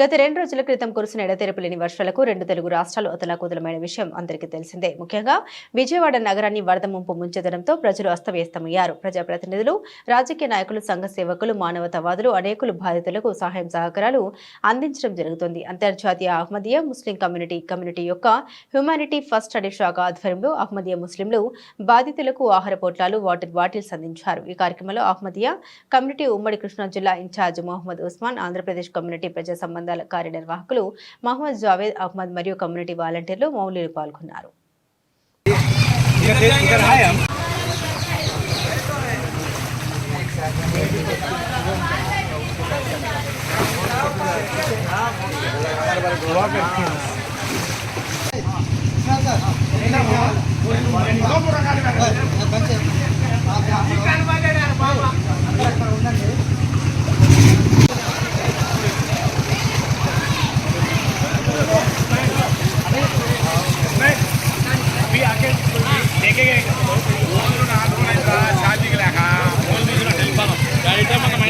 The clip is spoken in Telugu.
గత రెండు రోజుల క్రితం కురిసిన ఎడతెరపు లేని వర్షాలకు రెండు తెలుగు రాష్ట్రాలు అతలాకుతలమైన విషయం అందరికీ తెలిసిందే. ముఖ్యంగా విజయవాడ నగరాన్ని వరద ముంపు ముంచెత్తడంతో ప్రజలు అస్తవ్యస్తమయ్యారు. ప్రజాప్రతినిధులు రాజకీయ నాయకులు సంఘ సేవకులు మానవతావాదులు అనేకులు బాధితులకు సహాయం సహకారాలు అందించడం జరుగుతుంది. అంతర్జాతీయ అహ్మదీయ ముస్లిం కమ్యూనిటీ కమ్యూనిటీ యొక్క హ్యుమానిటీ ఫస్ట్ స్టడీ శాఖ ఆధ్వర్యంలో అహ్మదీయ ముస్లింలు బాధితులకు ఆహార పొట్లాలు వాటర్ బాటిల్స్ అందించారు ఈ కార్యక్రమంలో అహ్మదీయ కమ్యూనిటీ ఉమ్మడి కృష్ణా జిల్లా ఇన్ఛార్జ్ మొహమ్మద్ ఉస్మాన్ ఆంధ్రప్రదేశ్ కమ్యూనిటీ ప్రజా సంబంధాల కార్యనిర్వాహకులు మహమ్మద్ జావేద్ అహ్మద్ మరియు కమ్యూనిటీ వాలంటీర్లు మౌలీలు పాల్గొన్నారు.